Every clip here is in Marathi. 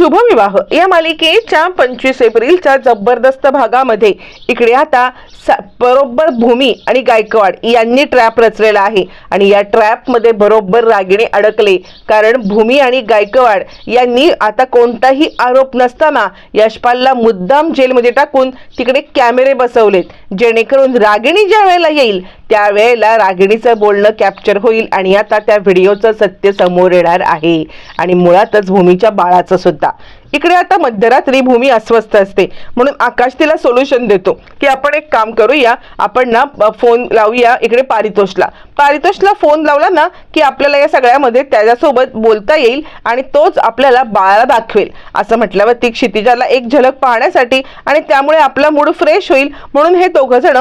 शुभविवाह. या मालिकेच्या पंचवीस एप्रिलच्या जबरदस्त भागामध्ये इकडे आता बरोबर भूमी आणि गायकवाड यांनी ट्रॅप रचलेला आहे. आणि या ट्रॅपमध्ये बरोबर रागिणी अडकले. कारण भूमी आणि गायकवाड यांनी आता कोणताही आरोप नसताना यशपालला मुद्दाम जेलमध्ये टाकून तिकडे कॅमेरे बसवलेत. जेणेकरून रागिणी ज्या वेळेला येईल त्यावेळेला रागिणीचं बोलणं कॅप्चर होईल आणि आता त्या व्हिडिओचं सत्य समोर येणार आहे. आणि मुळातच भूमीच्या बाळाचं सुद्धा. इकडे आता मध्यरात्री भूमी अस्वस्थ असते. म्हणून आकाश तिला सोल्युशन देतो की आपण एक काम करूया आपण ना फोन लावूया इकडे पारितोषला. पारितोषला फोन लावला ना की आपल्याला या सगळ्यामध्ये त्याच्यासोबत बोलता येईल आणि तोच आपल्याला बाळाला दाखवेल. असं म्हटल्यावर ती क्षितिजाला एक झलक पाहण्यासाठी आणि त्यामुळे आपला मूड फ्रेश होईल. म्हणून हे दोघं जण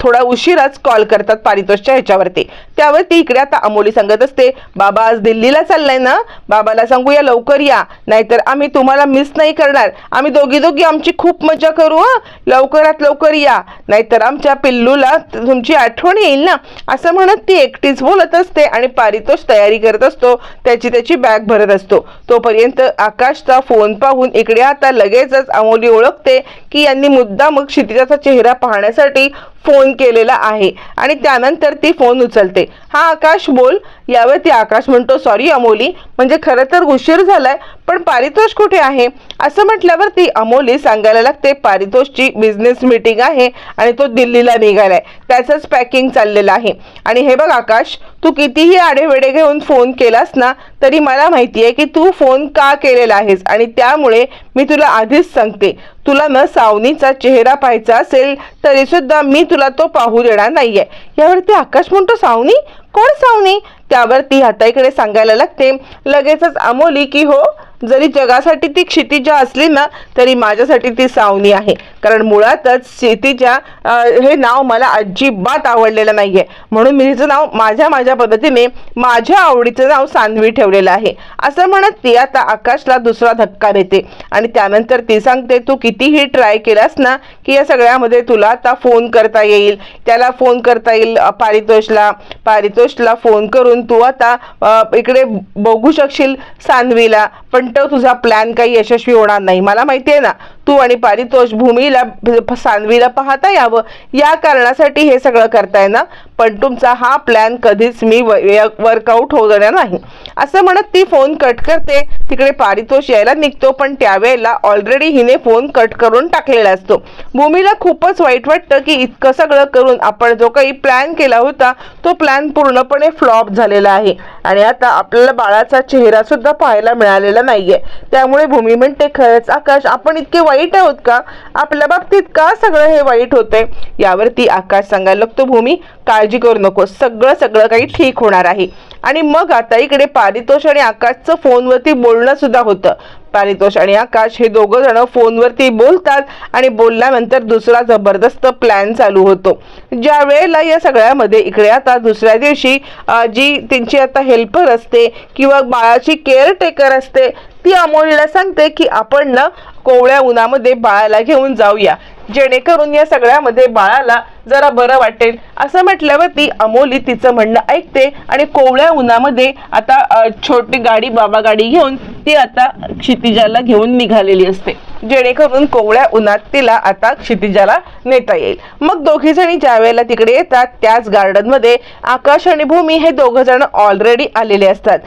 थोडा उशिराच कॉल करतात पारितोषच्या ह्याच्यावरती. त्यावरती इकडे आता अमोली सांगत असते बाबा आज दिल्लीला चाललाय ना? बाबाला सांगूया लवकर या. नाहीतर आम्ही तुम्हाला मिस नाही करणार. आम्ही दोघी दोघी आमची खूप मजा करू हा. लवकरात लवकर या. नाहीतर आमच्या पिल्लूला तुमची आठवण येईल ना. असं म्हणत ती एकटीच बोलत असते आणि पारितोष तयारी करत असतो. त्याची त्याची बॅग भरत असतो. तोपर्यंत आकाशचा फोन पाहून इकडे आता लगेचच अमोली ओळखते की यांनी मुद्दा मग क्षितिजाचा चेहरा पाहण्यासाठी फोन केलेला आहे आणि त्यानंतर ती फोन उचलते. हा आकाश बोल यावर ती आकाश म्हणतो सॉरी अमोली म्हणजे खरं तर उशीर झालाय पण पारितोष कुठे आहे? असं म्हटल्यावर ती अमोली सांगायला लागते पारितोषची बिझनेस मीटिंग आहे आणि तो दिल्लीला निघालाय. त्याचंच पॅकिंग चाललेलं आहे. आणि हे बघ आकाश तू कितीही आडेवेडे घेऊन फोन केलास ना तरी मला माहिती आहे की तू फोन का केलेला आहेस आणि त्यामुळे मी तुला आधीच सांगते. तुला न सावनीचा चेहरा पाहायचा असेल तरी सुद्धा मी तुला तो पाहू देणार नाहीये. यावरती आकाश म्हणतो सावनी कोण सावनी? त्यावर ती हाताईकडे सांगायला लागते. लगेचच अमोली की हो जरी जगासाठी ती क्षितिजा असली ना तरी माझ्यासाठी ती सावनी आहे. कारण मुळातच क्षितिजा हे नाव मला अजिबात आवडलेलं नाहीये. म्हणून मी हिचं नाव माझ्या माझ्या पद्धतीने माझ्या आवडीचं नाव सानवी ठेवलेलं आहे. असं म्हणत ती आता आकाशला दुसरा धक्का देते. आणि त्यानंतर ती सांगते तू कितीही ट्राय केलास ना की या सगळ्यामध्ये तुला आता फोन करता येईल. त्याला फोन करता येईल पारितोषला. पारितोषला फोन करून तू आता इकडे बघू शकशील सानवीला. पण तो तुझा प्लॅन काही यशस्वी होणार नाही. मला माहिती आहे ना तू आणि पारितोष भूमीला सानवीला पाहता यावं. या कारणासाठी हे सगळं करताय ना? पण तुमचा हा प्लॅन कधीच मी वर्कआउट होऊ देणार नाही. असं म्हणत ती फोन कट करते. तिकडे पारितोष यायला निघतो पण त्यावेळेला ऑलरेडी हिने फोन कट करून टाकलेला असतो. भूमीला खूपच वाईट वाटतं की इतकं सगळं करून आपण जो काही प्लॅन केला होता तो प्लॅन पूर्णपणे फ्लॉप झालेला आहे. आणि आता आपल्याला बाळाचा चेहरा सुद्धा पाहायला मिळालेला नाहीये. त्यामुळे भूमी म्हणते खरंच आकाश आपण इतके वाईट आहोत का? आपल्या बाबतीत का सगळं हे वाईट होतंय? यावरती आकाश सांगायला लागतो भूमी काळजी करू नको. सगळं सगळं काही ठीक होणार आहे. आणि मग आता इकडे पारितोष आणि आकाशचं फोनवरती बोलणं सुद्धा होतं. पारितोष आणि आकाश हे दोघं जण फोनवरती बोलतात आणि बोलल्यानंतर दुसरा जबरदस्त प्लॅन चालू होतो. ज्या वेळेला या सगळ्यामध्ये इकडे आता दुसऱ्या दिवशी जी त्यांची आता हेल्पर असते किंवा बाळाची केअरटेकर असते ती अमोलीला सांगते की आपण ना कोवळ्या उन्हामध्ये बाळाला घेऊन जाऊया. जेणेकरून या सगळ्यामध्ये बाळाला जरा बरं वाटेल. असं म्हटल्यावर ती अमोली तिचं म्हणणं ऐकते आणि कोवळ्या उन्हामध्ये आता छोटी गाडी बाबा गाडी घेऊन ती आता क्षितिजाला घेऊन निघालेली असते. जेणेकरून कोवळ्या उन्हात तिला आता क्षितिजाला नेता येईल. मग दोघी जणी ज्या वेळेला तिकडे येतात त्याच गार्डनमध्ये आकाश आणि भूमी हे दोघं जण ऑलरेडी आलेले असतात.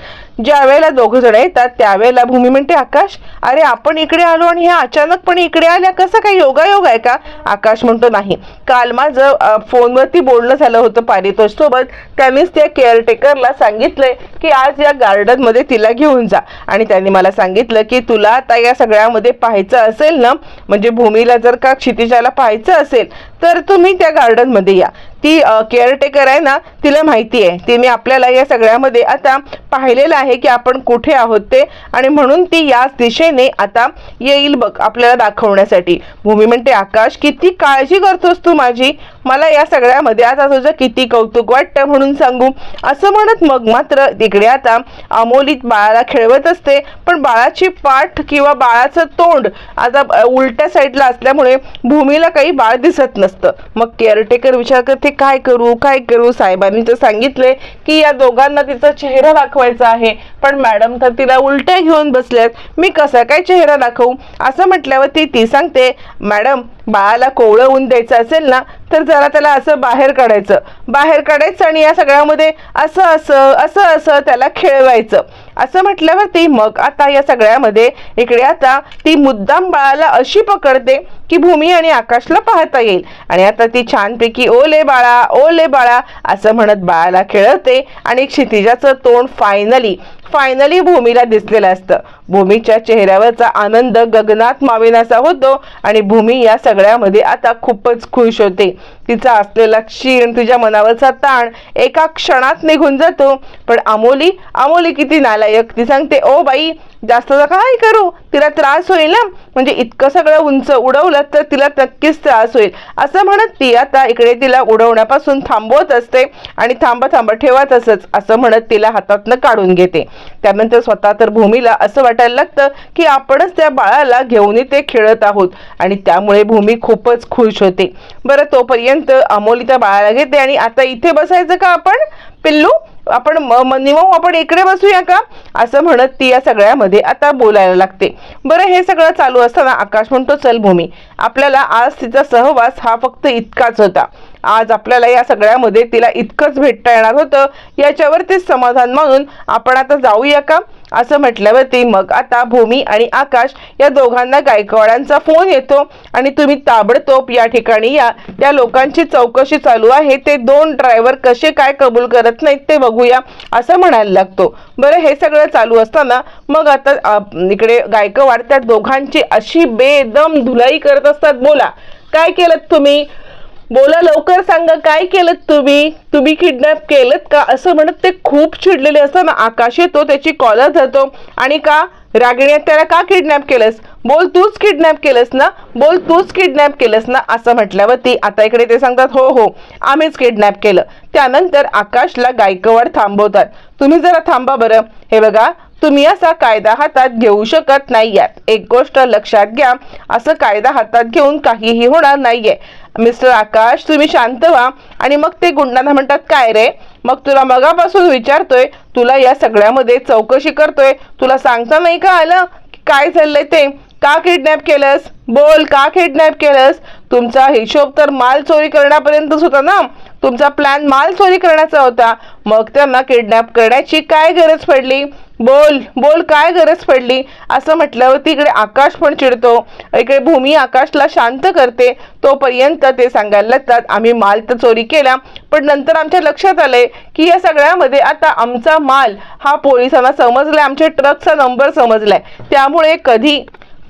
ज्या वेळेला दोघं जण येतात त्यावेळेला भूमी म्हणते आकाश अरे आपण इकडे आलो आणि ह्या अचानकपणे इकडे आल्या कसं काय योगायोग आहे का? आकाश म्हणतो नाही. काल माझं फोनवरती बोलणं झालं होतं पारितोष सोबत त्यांनीच त्या केअरटेकरला सांगितलंय की आज या गार्डनमध्ये तिला घेऊन जा. आणि त्यांनी मला सांगितलं की तुला आता या सगळ्यामध्ये पाहायचं असेल ना म्हणजे भूमीला जर का क्षितिजाला पाहायचं असेल तर तुम्ही त्या गार्डनमध्ये या. ती केअरटेकर आहे ना तिला माहिती आहे. तिने आपल्याला या सगळ्यामध्ये आता पाहिलेलं आहे की आपण कुठे आहोत ते. आणि म्हणून ती याच दिशेने आता येईल बघ आपल्याला दाखवण्यासाठी. भूमी म्हणते आकाश किती काळजी करतोस तू माझी? मला या सगळ्यामध्ये आता तुझं किती कौतुक वाटतं म्हणून सांगू. असं म्हणत मग मात्र तिकडे आता अमोलीत बाळाला खेळवत असते. पण बाळाची पाठ किंवा बाळाचं तोंड आता उलट्या साईडला असल्यामुळे भूमीला काही बाळ दिसत नसतं. मग केअरटेकर विचार करते काय करू काय करू? साहेबांनी तर सांगितले की या दोघांना तिचा चेहरा दाखवायचा आहे. पण मॅडम तर तिला उलट्या घेऊन बसल्यात. मी कसा काय चेहरा दाखवू? असं म्हटल्यावरती ती सांगते मॅडम बाळाला कोवळं ऊन द्यायचं असेल ना तर जरा त्याला असं बाहेर काढायचं. बाहेर काढायचं आणि या सगळ्यामध्ये असं असं असं असं त्याला खेळवायचं. असं म्हटल्यावरती मग आता या सगळ्यामध्ये इकडे आता ती मुद्दाम बाळाला अशी पकडते की भूमी आणि आकाशला पाहता येईल. आणि आता ती छानपैकी ओले बाळा ओले बाळा असं म्हणत बाळाला खेळवते आणि क्षितिजाचं तोंड फायनली फायनली भूमीला दिसलेलं असतं. भूमीच्या चेहऱ्यावरचा आनंद गगनात मावेनासा होतो आणि भूमी या सगळ्यामध्ये आता खूपच खुश होते. तिचा असलेला क्षीण तिच्या मनावरचा ताण एका क्षणात निघून जातो. पण अमोली अमोली किती नालायक. ती सांगते ओ बाई जास्त नका काय करू? तिला त्रास होईल ना? म्हणजे इतकं सगळं उंच उडवलं तर तिला नक्कीच त्रास होईल. असं म्हणत ती आता इकडे तिला उडवण्यापासून थांबवत असते आणि थांब थांब ठेवत तसंच असं म्हणत तिला हातातनं काढून घेते. त्यानंतर स्वतः तर भूमीला असं वाटायला लागतं की आपणच त्या बाळाला घेऊन ते खेळत आहोत. आणि त्यामुळे भूमी खूपच खुश होते. बरं तोपर्यंत अमोली त्या बाळाला घेते आणि आता इथे बसायचं का आपण? पिल्लू? आपण म- आपण इकडे बसूया का? असं म्हणत ती या सगळ्यामध्ये आता बोलायला लागते. बरं हे सगळं चालू असताना आकाश म्हणतो चल भूमी आपल्याला आज तिचा सहवास हा फक्त इतकाच होता. आज आपल्याला या सगळ्यामध्ये तिला इतकंच भेटता येणार होतं. याच्यावरतीच समाधान मानून आपण आता जाऊया का? असं म्हटल्यावरती मग आता भूमी आणि आकाश या दोघांना गायकवाडांचा फोन येतो आणि तुम्ही ताबडतोब या ठिकाणी या. त्या लोकांची चौकशी चालू आहे. ते दोन ड्रायव्हर कसे काय कबूल करत नाहीत ते बघूया असं म्हणायला लागतो. बरं हे सगळं चालू असताना मग आता इकडे गायकवाड त्या दोघांची अशी बेदम धुलाई करत असतात. बोला काय केलं तुम्ही? बोला लवकर सांगा काय केलं तुम्ही? तुम्ही किडनॅप केलं का? असं म्हणत ते खूप चिडलेले असताना आकाश येतो त्याची कॉलर धरतो. आणि का? रागिण्यात त्याला का किडनॅप केलंस? बोल तूच किडनॅप केलंस ना? बोल तूच किडनॅप केलंस ना? असं म्हटल्यावर ती आता इकडे ते सांगतात हो हो आम्हीच किडनॅप केलं. त्यानंतर आकाशला गायकवाड थांबवतात. तुम्ही जरा थांबा बरं. हे बघा तुम्ही असा कायदा हातात घेऊ शकत नाही यात एक गोष्ट लक्षात घ्या असं कायदा हातात घेऊन काहीही होणार नाहीये. मिस्टर आकाश तुम्ही शांत व्हा. आणि मग ते गुंडांना म्हणतात काय रे? मग तुला मगापासून विचारतोय तुला या सगळ्यामध्ये चौकशी करतोय. तुला सांगता नाही का आलं? काय चाललंय ते? का किडनॅप केलंस? बोल का किडनॅप केलंस? तुमचा हिशोब तर माल चोरी करण्यापर्यंतच होता ना? तुमचा प्लॅन माल चोरी करण्याचा होता. मग त्यांना किडनॅप करण्याची काय गरज पडली? बोल बोल काय गरज पडली? असं म्हटल्यावर इकडे आकाश पण चिडतो. इकडे भूमी आकाशला शांत करते. तोपर्यंत ते सांगायला लागतात आम्ही माल तर चोरी केला पण नंतर आमच्या लक्षात आलंय की या सगळ्यामध्ये आता आमचा माल हा पोलिसांना समजलाय आमच्या ट्रकचा नंबर समजलाय. त्यामुळे कधी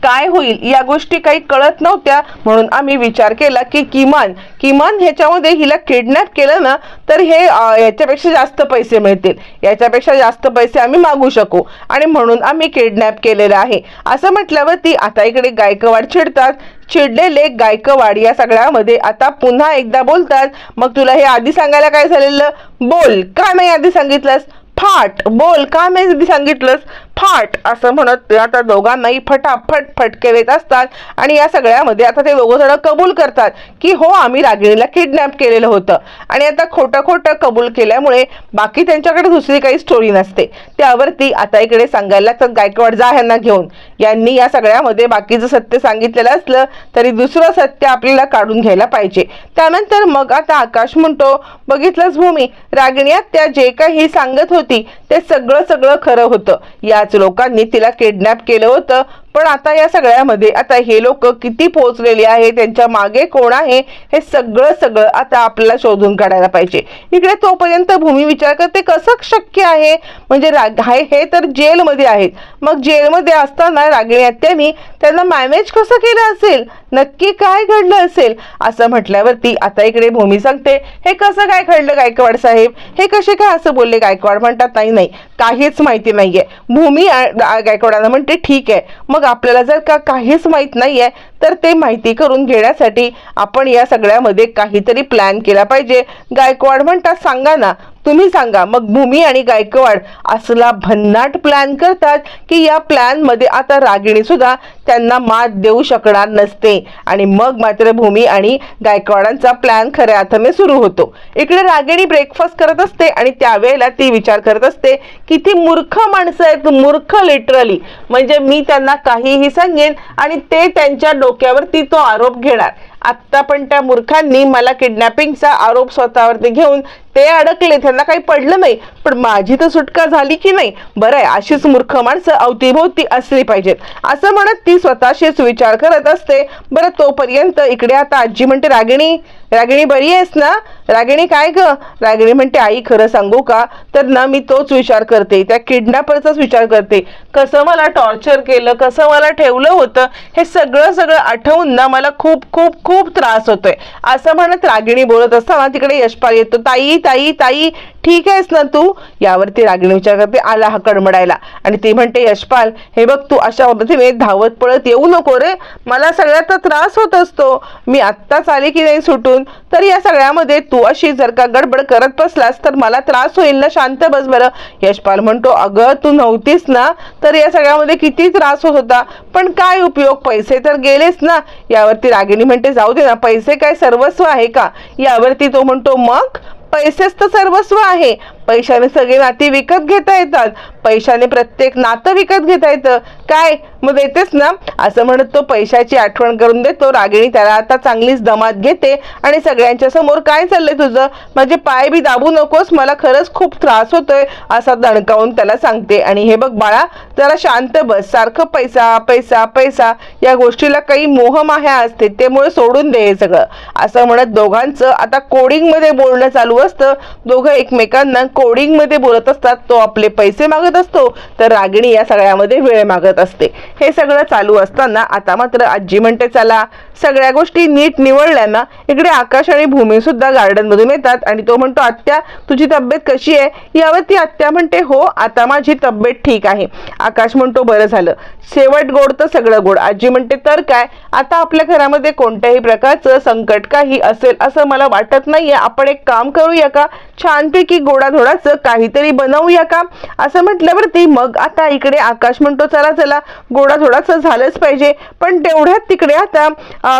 काय होईल या गोष्टी काही कळत नव्हत्या. म्हणून आम्ही विचार केला की किमान किमान ह्याच्यामध्ये हिला किडनॅप केलं ना तर हे याच्यापेक्षा जास्त पैसे मिळतील. याच्यापेक्षा जास्त पैसे आम्ही मागू शकू. आणि म्हणून आम्ही किडनॅप केलेलं आहे. असं म्हटल्यावर ती आता इकडे गायकवाड चिडतात. चिडलेले गायकवाड या सगळ्यामध्ये आता पुन्हा एकदा बोलतात. मग तुला हे आधी सांगायला काय झालेलं? बोल का नाही आधी सांगितलंस? फाट बोल का मी आधी सांगितलंस? फाट असं म्हणत आता दोघांनाही फटाफट फटके देत असतात आणि या सगळ्यामध्ये आता ते दोघं जण कबूल करतात की हो आम्ही रागिणीला किडनॅप केलेलं होतं. आणि आता खोटं खोटं कबूल केल्यामुळे बाकी त्यांच्याकडे दुसरी काही स्टोरी नसते. त्यावरती आता इकडे सांगायला लागतात गायकवाड जा ह्यांना घेऊन. यांनी या सगळ्यामध्ये बाकीचं सत्य सांगितलेलं असलं तरी दुसरं सत्य आपल्याला काढून घ्यायला पाहिजे. त्यानंतर मग आता आकाश म्हणतो बघितलंच भूमी रागिणी त्या जे काही सांगत होती ते सगळं सगळं खरं होतं. याच लोकांनी तिला किडनॅप केलं होतं. पण आता या सगळ्यामध्ये आता हे लोक किती पोहोचलेले आहे त्यांच्या मागे कोण आहे हे सगळं सगळं आता आपल्याला शोधून काढायला पाहिजे. इकडे तोपर्यंत भूमी विचार करते कसं शक्य आहे? म्हणजे राग हे तर जेलमध्ये आहेत. मग जेलमध्ये असताना रागिणी आत्यांनी त्यांना मॅनेज कसं केलं असेल? नक्की काय घडलं असेल? असं म्हटल्यावरती आता इकडे भूमी सांगते हे कसं काय घडलं गायकवाड साहेब? हे कसे काय असं बोलले? गायकवाड म्हणतात नाही नाही काहीच माहिती नाहीये. भूमी गायकवाडाला गायकवाडांना म्हणते ठीक आहे. मग आपल्याला जर का काहीच माहीत नाहीये तर ते माहिती करून घेण्यासाठी आपण या सगळ्यामध्ये काहीतरी प्लॅन केला पाहिजे. गायकवाड म्हणतात सांगा ना तुम्ही सांगा. मग भूमी आणि गायकवाड असला भन्नाट प्लॅन करतात की या प्लॅनमध्ये आता रागिणी सुद्धा त्यांना मात देऊ शकणार नसते. आणि मग मात्र भूमी आणि गायकवाडांचा प्लॅन खऱ्या अर्थाने सुरू होतो. इकडे रागिणी ब्रेकफास्ट करत असते आणि त्यावेळेला ती विचार करत असते की ती मूर्ख माणसं आहेत मूर्ख लिटरली म्हणजे मी त्यांना काहीही सांगेन आणि ते त्यांच्या डोक्यावरती तो आरोप घेणार. आत्ता पण त्या मूर्खांनी मला किडनॅपिंगचा आरोप स्वतःवरती घेऊन ते अडकले. त्यांना काही पडलं नाही. पण माझी तर सुटका झाली की नाही? बरं आहे अशीच मूर्ख माणसं अवतीभोवती असली पाहिजेत. असं म्हणत ती स्वतःशीच विचार करत असते. बरं तोपर्यंत इकडे आता आजी म्हणते रागिणी रागिणी बरी आहेस ना? रागिणी काय ग? रागिणी म्हणते आई खरं सांगू का? तर ना मी तोच विचार करते. त्या किडनॅपरचाच विचार करते. कसं मला टॉर्चर केलं कसं मला ठेवलं होतं हे सगळं सगळं आठवून ना मला खूप खूप खूप त्रास होतोय. असं म्हणत रागिणी बोलत असताना तिकडे यशपाल येतो. ताई ताई ताई ठीक आहेस ना तू? यावरती रागिणी विचार करते आला हा कडमडायला. आणि ती म्हणते यशपाल हे बघ तू अशा पद्धतीने धावत पळत येऊ नको रे. मला सगळ्याचा त्रास होत असतो. मी आत्ताच आले की नाही सुटून? तर या सगळ्यामध्ये तू अशी जर का गडबड करत बसलास तर मला त्रास होईल ना शांत बस बरं. यशपाल म्हणतो अगं तू नव्हतीस ना तर या सगळ्यामध्ये किती त्रास होत होता. पण काय उपयोग? पैसे तर गेलेच ना. यावरती रागिणी म्हणते जाऊ दे ना पैसे काय सर्वस्व आहे का? यावरती तो म्हणतो मग? पैसेच तर सर्वस्व आहे. पैशाने सगळे नाती विकत घेता येतात. पैशाने प्रत्येक नातं विकत घेता येतं. काय? मग देतेस ना? असं म्हणत तो पैशाची आठवण करून देतो. रागिणी त्याला आता चांगलीच दमात घेते. आणि सगळ्यांच्या समोर काय चाललंय तुझं? म्हणजे पाय बी दाबू नकोस. मला खरंच खूप त्रास होतोय असा दणकावून त्याला सांगते. आणि हे बघ बाळा जरा शांत बस. सारखं पैसा पैसा पैसा या गोष्टीला काही मोहमाह्या असते. त्यामुळे सोडून दे हे सगळं. असं म्हणत दोघांचं आता कोडिंगमध्ये बोलणं चालू असतं. दोघं एकमेकांना कोडिंगमध्ये बोलत असतात तो आपले पैसे मागत असतो तर रागिणी या सगळ्यामध्ये वेळ मागत असते. हे सगळं चालू असताना आता मात्र आजी म्हणते चला सगळ्या गोष्टी नीट निवडल्या ना इकडे आकाश आणि भूमी सुद्धा गार्डन मधून येतात. आणि तो म्हणतो आत्या तुझी तब्येत कशी आहे? यावर ती आत्या म्हणते हो आता माझी तब्येत ठीक आहे. आकाश म्हणतो बरं झालं शेवट गोड तर सगळं गोड. आजी म्हणते तर काय? आता आपल्या घरामध्ये कोणत्याही प्रकारचं संकट काही असेल असं मला वाटत नाहीये. आपण एक काम करूया का? छानपैकी गोडा गोडाधोडाचं काहीतरी बनवूया का? असं म्हटल्यावरती मग आता इकडे आकाश म्हणतो चला चला गोडा थोडासा झालंच पाहिजे. पण तेवढ्यात तिकडे आता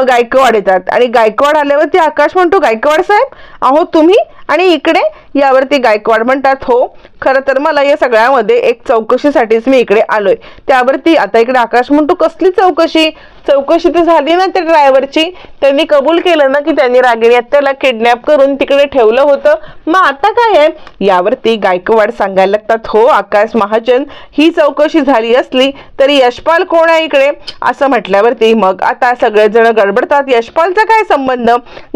गायकवाड येतात. आणि गायकवाड आल्यावरती आकाश म्हणतो गायकवाड साहेब अहो तुम्ही आणि इकडे यावरती गायकवाड म्हणतात हो. खरं तर मला या सगळ्यामध्ये एक चौकशीसाठीच मी इकडे आलोय. त्यावरती आता इकडे आकाश म्हणतो कसली चौकशी? चौकशी तर झाली ना त्या ड्रायव्हरची. त्यांनी कबूल केलं ना की त्यांनी रागिणी त्याला किडनॅप करून तिकडे ठेवलं होतं. मग आता काय आहे? यावरती गायकवाड सांगायला लागतात हो आकाश महाजन ही चौकशी झाली असली तरी यशपाल कोण आहे इकडे? असं म्हटल्यावरती मग आता सगळेजण गडबडतात. यशपालचा काय संबंध?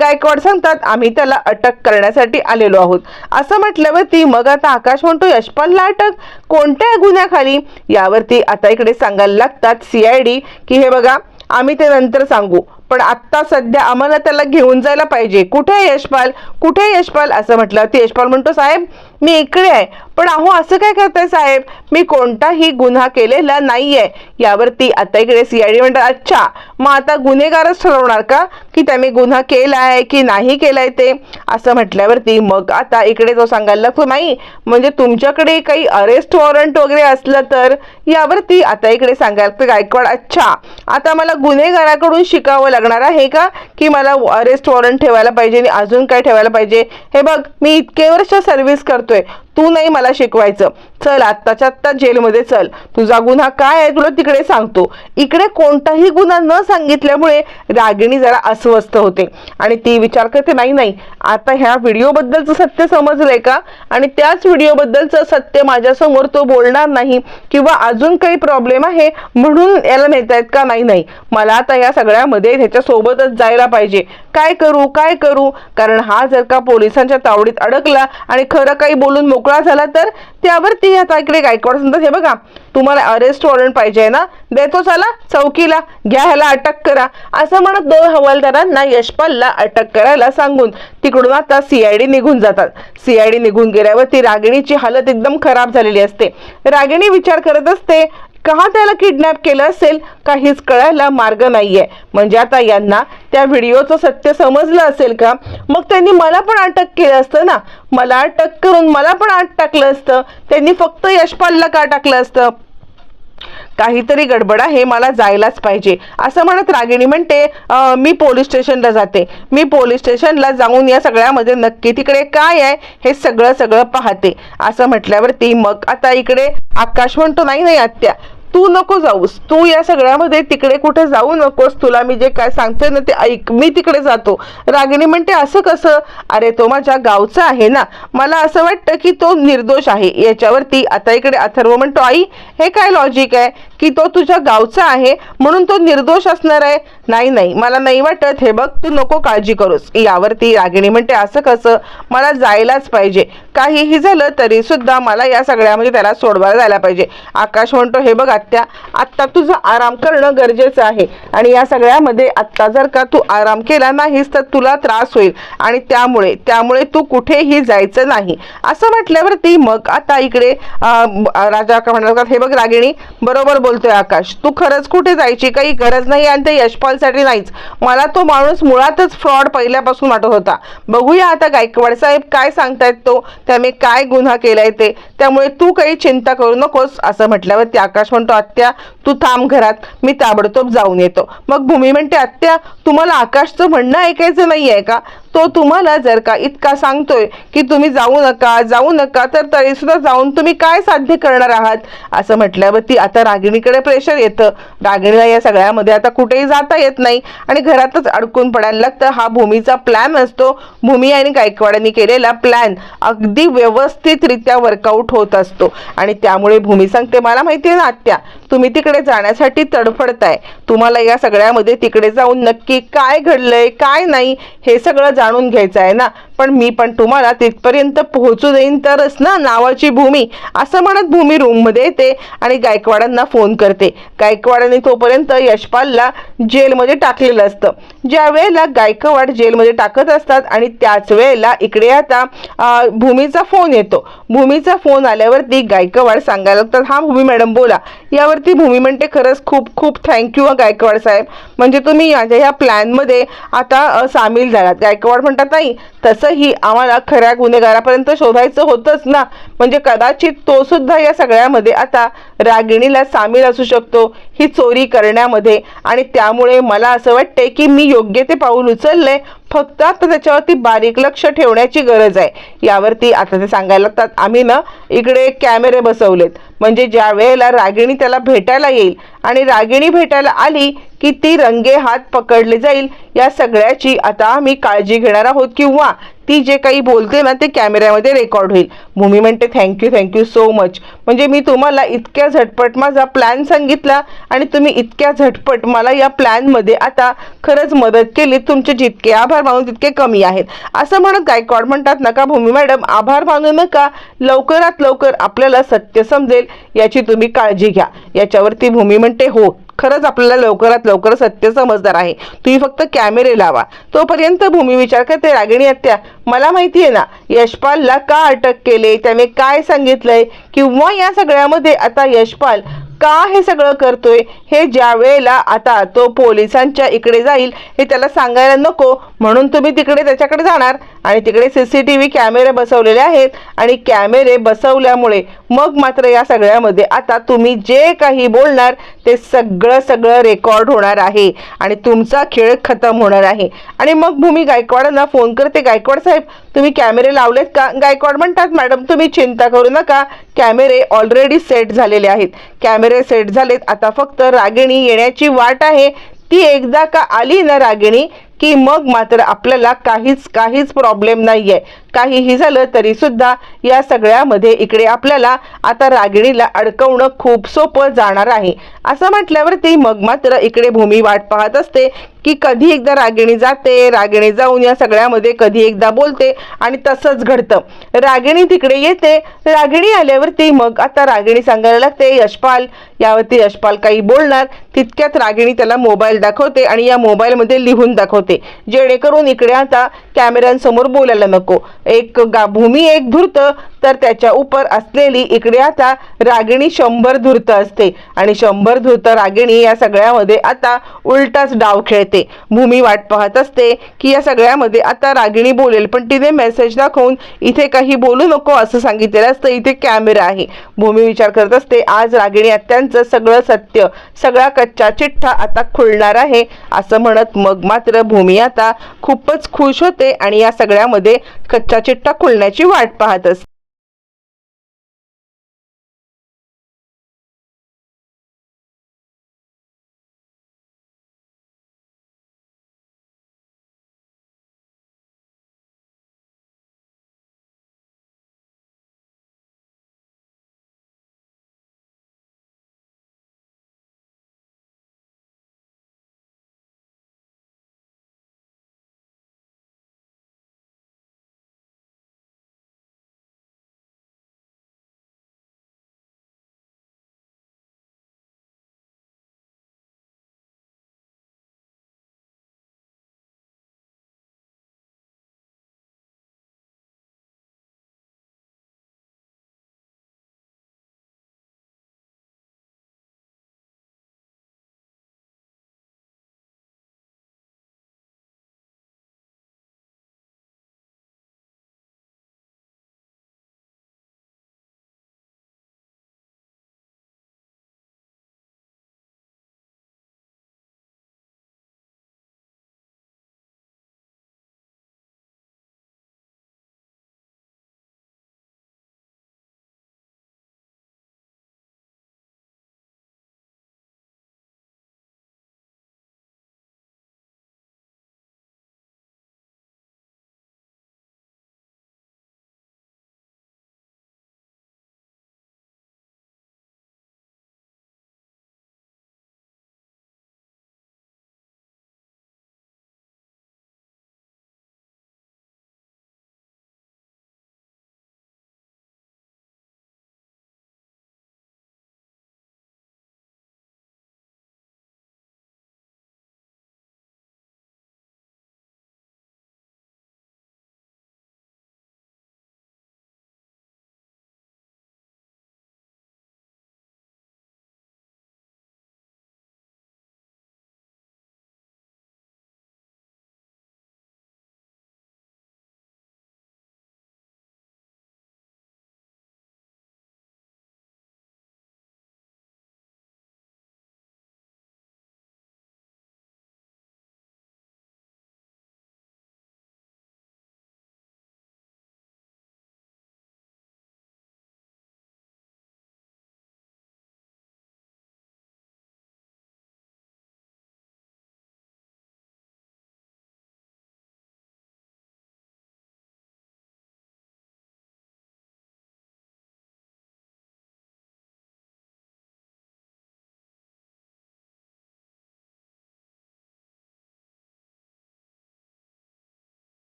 गायकवाड सांगतात आम्ही त्याला अटक करण्यासाठी आलेलो आहोत. असं म्हटल्यावरती मग आता आकाश म्हणतो यशपालला अटक कोणत्या गुन्ह्याखाली? यावरती आता इकडे सांगायला लागतात सीआयडी की हे बघा आम्ही ते नंतर सांगू. पण आत्ता सध्या आम्हाला त्याला घेऊन जायला पाहिजे. कुठे यशपाल? कुठे यशपाल? असं म्हटलं. ते यशपाल म्हणतो साहेब मी इकडे आहे. पण अहो असं काय करताय साहेब? मी कोणताही गुन्हा केलेला नाहीये. यावरती आता इकडे सीआयडी म्हणतात अच्छा मग आता गुन्हेगारच ठरवणार का? की त्याने गुन्हा केला आहे की नाही केलाय ते? असं म्हटल्यावरती मग आता इकडे तो सांगायला लागतो नाही म्हणजे तुमच्याकडे काही अरेस्ट वॉरंट वगैरे असलं तर यावरती आता इकडे सांगायला लागतं गायकवाड अच्छा आता मला गुन्हेगाराकडून शिकावं लागणार आहे का? की मला अरेस्ट वॉरंट ठेवायला पाहिजे आणि अजून काय ठेवायला पाहिजे? हे बघ मी इतके वर्ष सर्व्हिस करतोय. तू नाही मला शिकवायचं. चल आत्ताच्या आत्ता जेलमध्ये चल. तुझा गुन्हा काय आहे तुला तिकडे सांगतो. इकडे कोणताही गुन्हा न सांगितल्यामुळे रागिणी जरा अस्वस्थ होते. आणि ती विचार करते नाही नाही आता ह्या व्हिडिओबद्दलचं सत्य समजलंय का? आणि त्याच व्हिडिओबद्दलचं सत्य माझ्यासमोर तो बोलणार नाही किंवा अजून काही प्रॉब्लेम आहे म्हणून याला नेतायत का? नाही नाही. मला आता या सगळ्यामध्ये ह्याच्यासोबतच जायला पाहिजे. काय करू काय करू? कारण हा जर का पोलिसांच्या तावडीत अडकला आणि खरं काही बोलून मोकळा झाला तर त्यावर ती आता इकडे गायकवाड सांगतात हे बघा तुम्हाला अरेस्ट वॉरंट पाहिजे ना? देतो चला चौकीला घ्या ह्याला अटक करा. असं म्हणत दोन हवालदारांना यशपालला अटक करायला सांगून तिकडून आता सीआयडी निघून जातात. सीआयडी निघून गेल्यावर ती रागिणीची हालत एकदम खराब झालेली असते. रागिणी विचार करत असते का त्याला किडनॅप केलं असेल काहीच कळायला मार्ग नाहीये. म्हणजे आता यांना त्या व्हिडिओचं सत्य समजलं असेल का? मग त्यांनी मला पण अटक केलं असतं ना? मला अटक करून मला पण आत टाकलं असतं. त्यांनी फक्त यशपालला का टाकलं असतं? काहीतरी गडबड आहे मला जायलाच पाहिजे. असं म्हणत रागिणी म्हणते मी पोलीस स्टेशनला जाते. मी पोलीस स्टेशनला जाऊन या सगळ्यामध्ये नक्की तिकडे काय आहे हे सगळं सगळं पाहते. असं म्हटल्यावरती मग आता इकडे आकाश म्हणतो नाही नाही आत्या. तू नको जाऊस. तू या सगळ्यामध्ये तिकडे कुठे जाऊ नकोस. तुला मी जे काय सांगते ना ते ऐक. मी तिकडे जातो. रागिणी म्हणते असं कसं? अरे तो माझ्या गावचा आहे ना. मला असं वाटतं की तो निर्दोष आहे. याच्यावरती आता इकडे अथर्व म्हणतो आई हे काय लॉजिक आहे? की तो तुझ्या गावचा आहे म्हणून तो निर्दोष असणार आहे. नाही नाही मला नाही वाटत. हे बघ तू नको काळजी करूस. यावरती रागिणी म्हणते असं कसं? मला जायलाच पाहिजे. काहीही झालं तरी सुद्धा मला या सगळ्यामध्ये त्याला सोडवायला जायला पाहिजे. आकाश म्हणतो हे बघ आत्या आत्ता तुझं आराम करणं गरजेचं आहे. आणि या सगळ्यामध्ये आत्ता जर का तू आराम केला नाहीस तर तुला त्रास होईल. आणि त्यामुळे त्यामुळे तू कुठेही जायचं नाही. असं म्हटल्यावरती मग आता इकडे राजा का म्हणतात हे बघ रागिणी बरोबर बोल बोलतोय आकाश. तू खरंच कुठे जायची? काही गरज नाही आणि ते यशपालसाठी नाहीच. मला तो माणूस मुळातच फ्रॉड पहिल्यापासून वाटत होता. बघूया आता गायकवाड साहेब काय सांगतायत तो. त्याने काय गुन्हा केलाय ते. त्यामुळे तू काही चिंता करू नकोस असं म्हटल्यावर ते आकाश म्हणतो आत्या तू थांब घरात. मी ताबडतोब जाऊन येतो. मग भूमी म्हणते आत्या तुम्हाला आकाशचं म्हणणं ऐकायचं नाही आहे का? तो तुम्हाला जर का इतका सांगतोय की तुम्ही जाऊ नका जाऊ नका तर तरी सुद्धा जाऊन तुम्ही काय साध्य करणार आहात? असं म्हटल्यावरती आता रागिणीकडे प्रेशर येतं. रागिणीला या सगळ्यामध्ये आता कुठेही जाता येत नाही आणि घरातच अडकून पडायला लागतं. हा भूमीचा प्लॅन असतो. भूमी आणि गायकवाडांनी केलेला प्लॅन अगदी व्यवस्थितरित्या वर्कआउट होत असतो. आणि त्यामुळे भूमी सांगते मला माहिती आहे ना आत्या तुम्ही तिकडे जाण्यासाठी तडफडताय. तुम्हाला या सगळ्यामध्ये तिकडे जाऊन नक्की काय घडलंय काय नाही हे सगळं जाणून घ्यायचं आहे ना. पण मी पण तुम्हाला तिथपर्यंत पोहोचू देईन तरच ना नावाची भूमी. असं म्हणत भूमी रूममध्ये येते आणि गायकवाडांना फोन करते. गायकवाडांनी तोपर्यंत यशपालला जेलमध्ये टाकलेलं असतं. ज्या वेळेला गायकवाड जेलमध्ये टाकत असतात आणि त्याच वेळेला इकडे आता भूमीचा फोन येतो. भूमीचा फोन आल्यावरती गायकवाड सांगायला लागतात हा भूमी मॅडम बोला. यावरती भूमी म्हणते खरंच खूप खूप थँक्यू गायकवाड साहेब. म्हणजे तुम्ही माझ्या ह्या प्लॅनमध्ये आता सामील झालात. गायकवाड म्हणतात नाही तसंही आम्हाला खऱ्या गुन्हेगारापर्यंत शोधायचं होतंच ना. म्हणजे कदाचित तो सुद्धा या सगळ्यामध्ये आता रागिणीला सामील असू शकतो ही चोरी करण्यामध्ये. आणि त्यामुळे मला असं वाटतंय की मी योग्य ते पाऊल उचललंय. फक्त आता त्याच्यावरती बारीक लक्ष ठेवण्याची गरज आहे. यावरती आता ते सांगायला लागतात आम्ही ना इकडे कॅमेरे बसवलेत. म्हणजे ज्या वेळेला रागिणी त्याला भेटायला येईल आणि रागिणी भेटायला आली की ती रंगे हात पकडले जाईल या सगळ्याची आता आम्ही काळजी घेणार आहोत किंवा ती जे काही बोलते ना ते कॅमेऱ्यामध्ये रेकॉर्ड होईल. भूमी म्हणते थँक्यू थँक्यू सो मच म्हणजे मी तुम्हाला इतक्या झटपट माझा प्लॅन सांगितला आणि तुम्ही इतक्या झटपट मला या प्लॅनमध्ये आता खरंच मदत केली. तुमचे जितके आभार मानून तितके कमी आहेत. असं म्हणत गायकवाड म्हणतात नका भूमी मॅडम आभार मानू नका. लवकरात लवकर आपल्याला सत्य समजेल याची तुम्ही काळजी घ्या. याच्यावरती भूमी म्हणते हो खरंच आपल्याला लवकरात लवकर सत्य समजणार आहे. तुम्ही फक्त कॅमेरे लावा. तोपर्यंत भूमी विचार करते रागिणी हत्या मला माहिती आहे ना यशपालला का अटक केले? त्याने काय सांगितलंय? किंवा या सगळ्यामध्ये आता यशपाल का हे सगळं करतोय? हे ज्या वेळेला आता तो पोलिसांच्या इकडे जाईल हे त्याला सांगायला नको. म्हणून तुम्ही तिकडे त्याच्याकडे जाणार. आणि तिकडे सी सी टी व्ही कॅमेरे बसवलेले आहेत. आणि कॅमेरे बसवल्यामुळे मग मात्र या सगळ्यामध्ये आता तुम्ही जे काही बोलणार ते सगळं सगळं रेकॉर्ड होणार आहे. आणि तुमचा खेळ खतम होणार आहे. आणि मग भूमी गायकवाडांना फोन करते. गायकवाड साहेब तुम्ही कॅमेरे लावलेत का? गायकवाड म्हणतात मॅडम तुम्ही चिंता करू नका. कॅमेरे ऑलरेडी सेट झालेले आहेत. कॅमेरे सेट झालेत. आता फक्त रागिणी येण्याची वाट आहे. ती एकदा का आली ना रागिणी की मग मात्र आपल्याला काहीच काहीच प्रॉब्लेम नाही आहे काहीही झालं तरी सुद्धा या सगळ्यामध्ये इकडे आपल्याला आता रागिणीला अडकवणं खूप सोपं जाणार आहे. असं म्हटल्यावरती मग मात्र इकडे भूमी वाट पाहत असते की कधी एकदा रागिणी जाते रागिणी जाऊन या सगळ्यामध्ये कधी एकदा बोलते आणि तसंच घडतं. रागिणी तिकडे येते रागिणी आल्यावरती मग आता रागिणी सांगायला लागते यशपाल. यावरती यशपाल काही बोलणार तितक्यात रागिणी त्याला मोबाईल दाखवते आणि या मोबाईलमध्ये लिहून दाखवते. जेणेकरून इकडे आता कॅमेऱ्यांसमोर बोलायला नको. एक गा भूमी एक धूर्त तर त्याच्या उपर असलेली इकडे आता रागिणी शंभर धूर्त असते. आणि शंभर धूर्त रागिणी या सगळ्यामध्ये आता उलटाच डाव खेळते. भूमी वाट पाहत असते की या सगळ्यामध्ये आता रागिणी बोलेल पण तिने मेसेज दाखवून इथे काही बोलू नको असं सांगितलेलं असतं. इथे कॅमेरा आहे. भूमी विचार करत असते आज रागिणी अत्यांचं सगळं सत्य सगळा कच्चा चिठ्ठा आता खुलणार आहे. असं म्हणत मग मात्र भूमी आता खूपच खुश होते आणि या सगळ्यामध्ये कच्चा चिठ्ठा खुलण्याची वाट पाहत असते.